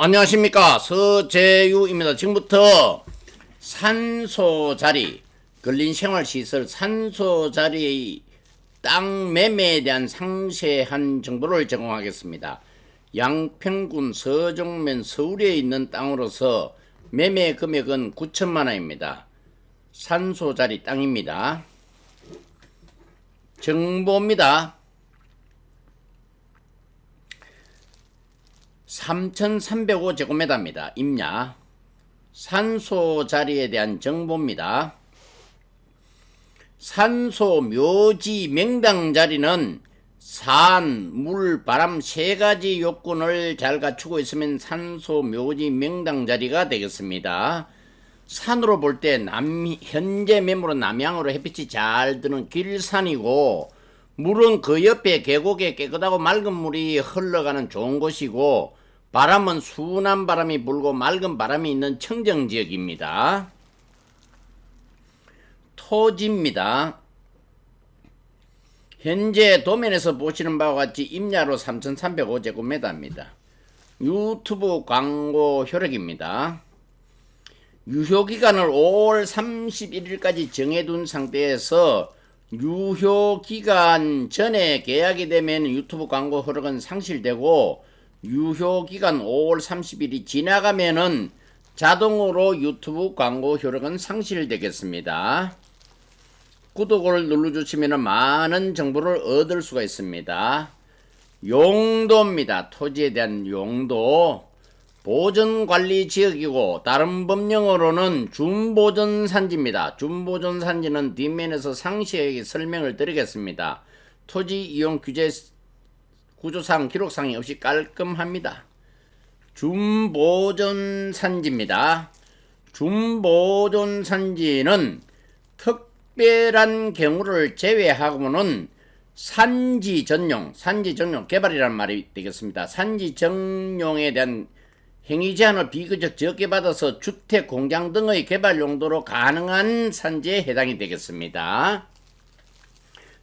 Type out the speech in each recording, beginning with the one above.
안녕하십니까 서재유입니다. 지금부터 산소 자리 근린 생활 시설 산소 자리 땅 매매에 대한 상세한 정보를 제공하겠습니다. 양평군 서정면 서울에 있는 땅으로서 매매 금액은 9천만 원입니다. 산소 자리 땅입니다. 정보입니다. 3,305제곱미터입니다. 임야. 산소 자리에 대한 정보입니다. 산소 묘지 명당 자리는 산, 물, 바람 세 가지 요건을 잘 갖추고 있으면 산소 묘지 명당 자리가 되겠습니다. 산으로 볼때 남, 현재 매물로 남향으로 햇빛이 잘 드는 길산이고 물은 그 옆에 계곡에 깨끗하고 맑은 물이 흘러가는 좋은 곳이고 바람은 순한 바람이 불고 맑은 바람이 있는 청정 지역입니다. 토지입니다. 현재 도면에서 보시는 바와 같이 임야로 3,305제곱미터입니다. 유튜브 광고 효력입니다. 유효 기간을 5월 31일까지 정해둔 상태에서 유효 기간 전에 계약이 되면 유튜브 광고 효력은 상실되고 유효 기간 5월 30일이 지나가면은 자동으로 유튜브 광고 효력은 상실되겠습니다. 구독을 눌러주시면 많은 정보를 얻을 수가 있습니다. 용도입니다. 토지에 대한 용도. 보전관리 지역이고 다른 법령으로는 준보전산지입니다. 준보전산지는 뒷면에서 상세하게 설명을 드리겠습니다. 토지 이용 규제 구조상 기록상이 없이 깔끔합니다. 준보전산지입니다. 준보전산지는 특별한 경우를 제외하고는 산지 전용, 산지 전용 개발이란 말이 되겠습니다. 산지 전용에 대한 행위 제한을 비교적 적게 받아서 주택, 공장 등의 개발 용도로 가능한 산지에 해당이 되겠습니다.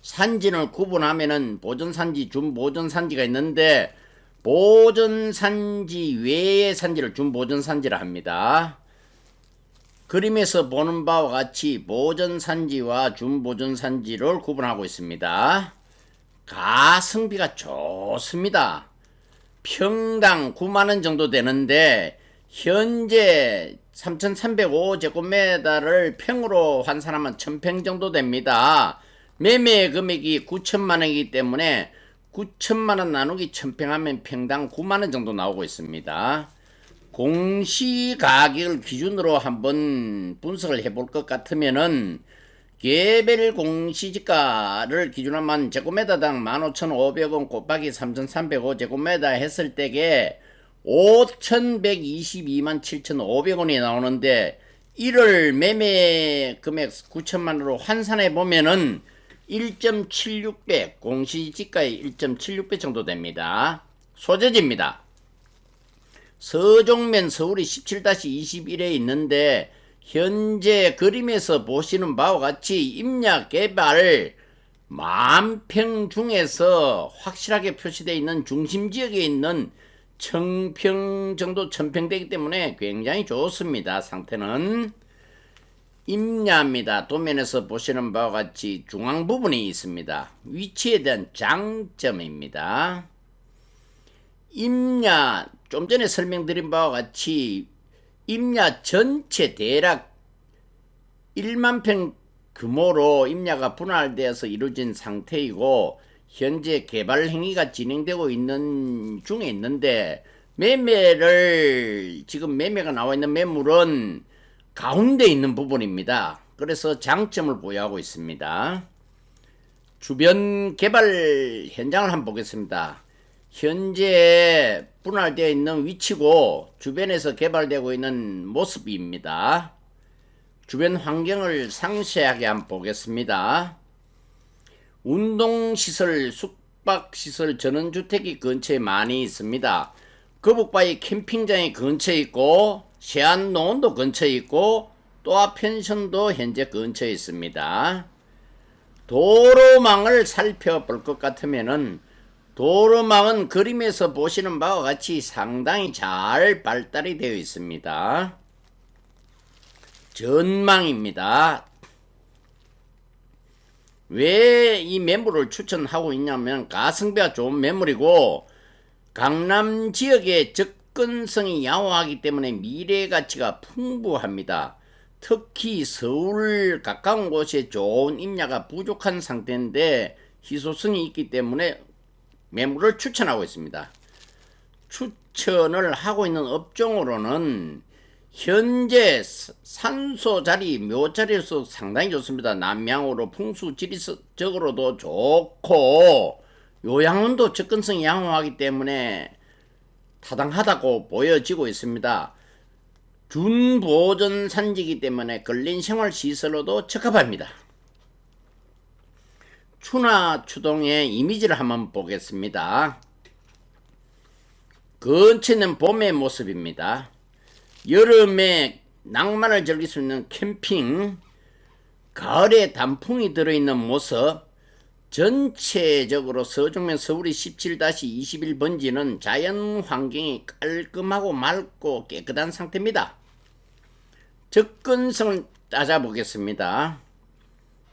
산지를 구분하면은 보전산지, 준보전산지가 있는데 보전산지 외의 산지를 준보전산지라 합니다. 그림에서 보는 바와 같이 보전산지와 준보전산지를 구분하고 있습니다. 가성비가 좋습니다. 평당 9만원 정도 되는데 현재 3,305제곱미터를 평으로 환산하면 1,000평 정도 됩니다. 매매 금액이 9천만 원이기 때문에 9천만 원 나누기 1,000평 하면 평당 9만 원 정도 나오고 있습니다. 공시가격을 기준으로 한번 분석을 해볼 것 같으면은 개별 공시지가를 한 제곱미터당 15,500원 곱하기 3,305 제곱미터 했을 때게 5,122만 7,500원이 나오는데 1월 매매 금액 9천만원으로 환산해 보면은 1.76배 공시지가의 1.76배 정도 됩니다. 소재지입니다. 서종면 서울이 17-21에 있는데 현재 그림에서 보시는 바와 같이 임야 개발 만평 중에서 확실하게 표시되어 있는 중심 지역에 있는 청평 정도 천평되기 때문에 굉장히 좋습니다. 상태는 임야입니다. 도면에서 보시는 바와 같이 중앙 부분이 있습니다. 위치에 대한 장점입니다. 임야 좀 전에 설명드린 바와 같이 임야 전체 대략 1만 평 규모로 임야가 분할되어서 이루어진 상태이고 현재 개발 행위가 진행되고 있는 중에 있는데 매매를 지금 매매가 나와 있는 매물은 가운데 있는 부분입니다. 그래서 장점을 보유하고 있습니다. 주변 개발 현장을 한번 보겠습니다. 현재 분할되어 있는 위치고 주변에서 개발되고 있는 모습입니다. 주변 환경을 상세하게 한번 보겠습니다. 운동시설, 숙박시설, 전원주택이 근처에 많이 있습니다. 거북바위 캠핑장이 근처에 있고 세안농원도 근처에 있고 또아 펜션도 현재 근처에 있습니다. 도로망을 살펴볼 것 같으면은 도로망은 그림에서 보시는 바와 같이 상당히 잘 발달이 되어 있습니다. 전망입니다. 왜 이 매물을 추천하고 있냐면 가성비가 좋은 매물이고 강남 지역의 접근성이 양호하기 때문에 미래 가치가 풍부합니다. 특히 서울 가까운 곳에 좋은 임야가 부족한 상태인데 희소성이 있기 때문에 매물을 추천하고 있습니다. 추천을 하고 있는 업종으로는 현재 사- 산소 자리, 묘 자리에서 상당히 좋습니다. 남양으로 풍수 지리적으로도 좋고 요양원도 접근성이 양호하기 때문에 타당하다고 보여지고 있습니다. 준보전 산지이기 때문에 근린 생활 시설로도 적합합니다. 추나 추동의 이미지를 한번 보겠습니다. 근처는 봄의 모습입니다. 여름에 낭만을 즐길 수 있는 캠핑, 가을에 단풍이 들어있는 모습, 전체적으로 서정면 서울이 17-21번지는 자연 환경이 깔끔하고 맑고 깨끗한 상태입니다. 접근성을 따져보겠습니다.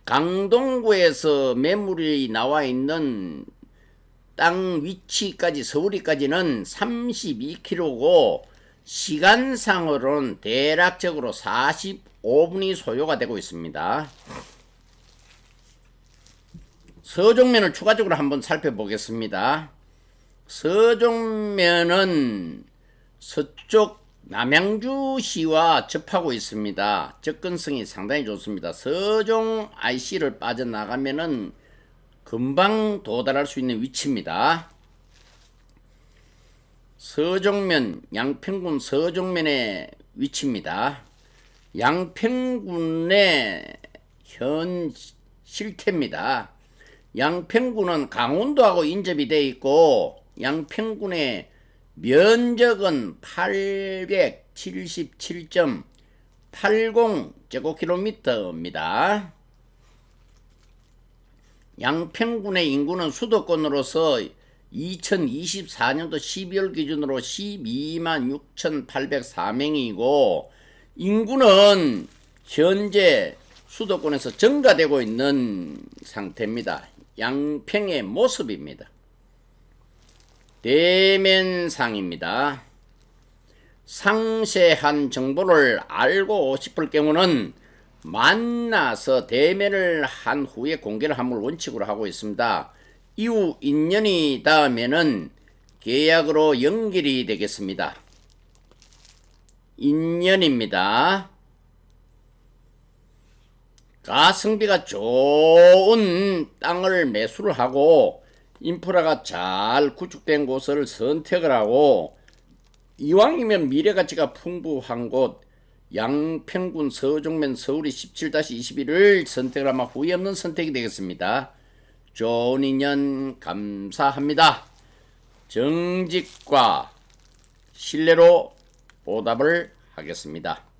강동구에서 매물이 나와 있는 땅 위치까지 서울이까지는 32km고 시간상으로는 대략적으로 45분이 소요가 되고 있습니다. 서종면을 추가적으로 한번 살펴보겠습니다. 서종면은 서쪽 남양주시와 접하고 있습니다. 접근성이 상당히 좋습니다. 서종 IC를 빠져나가면은 금방 도달할 수 있는 위치입니다. 서종면, 양평군 서종면의 위치입니다. 양평군의 현 실태입니다. 양평군은 강원도하고 인접이 되어 있고 양평군의 면적은 877.80 제곱킬로미터입니다. 양평군의 인구는 수도권으로서 2024년도 12월 기준으로 12만 6,804명이고 인구는 현재 수도권에서 증가되고 있는 상태입니다. 양평의 모습입니다. 대면상입니다. 상세한 정보를 알고 싶을 경우는 만나서 대면을 한 후에 공개를 함을 원칙으로 하고 있습니다. 이후 인연이 닿으면은 계약으로 연결이 되겠습니다. 인연입니다. 가성비가 좋은 땅을 매수를 하고 인프라가 잘 구축된 곳을 선택을 하고 이왕이면 미래 가치가 풍부한 곳 양평군 서종면 서울이 17-21을 선택을 하면 후회 없는 선택이 되겠습니다. 좋은 인연 감사합니다. 정직과 신뢰로 보답을 하겠습니다.